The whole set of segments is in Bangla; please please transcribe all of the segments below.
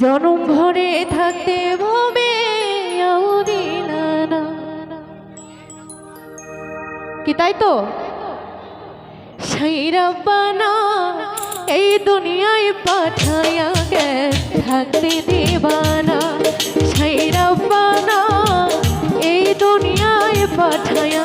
জনম ভরে থাকতে ভবে কি তাই তো? সেই রব্বানা এই দুনিয়ায় পাঠায়া গে থাকতে দেবানা। সেই রব্বানা এই দুনিয়ায় পাঠায়া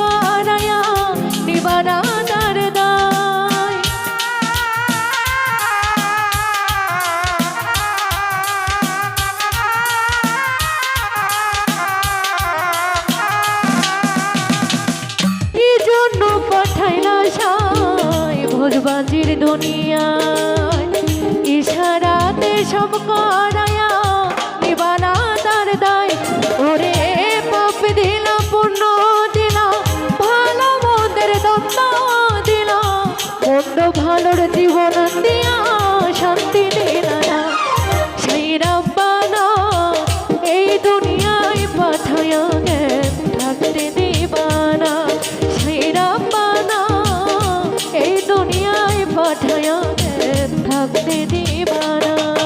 সব কারায়া নিবারা তার দায়। কি জন্য পাঠাইলা সাই ভোজবাজির দুনিয়ায়। ইশারাতে সব করায়া ভালোর জীবন দিয়া শান্তি দিলা না এই দুনিয়ায় পাঠায়া গে থাকতে দিবানা সেই রব্বানা এই দুনিয়ায় পাঠায়া গে থাকতে দিবানা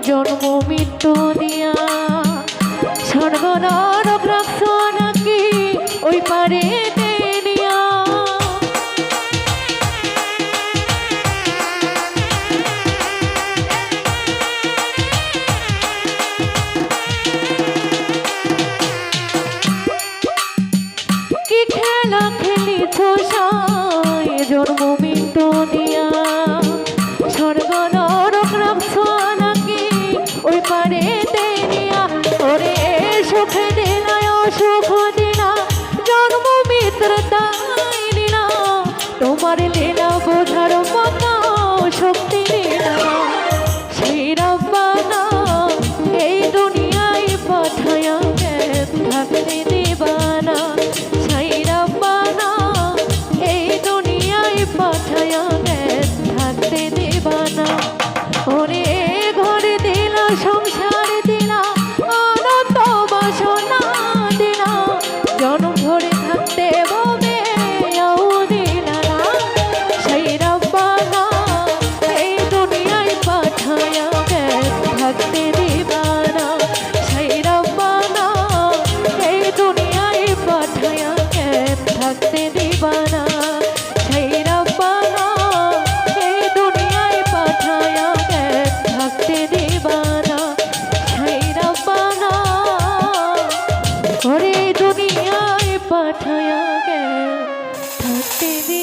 জন্ম মৃত্যু দিয়া। স্বর্গ নরক রাখছ নাকি ওই পারে তোমার লীলা baby.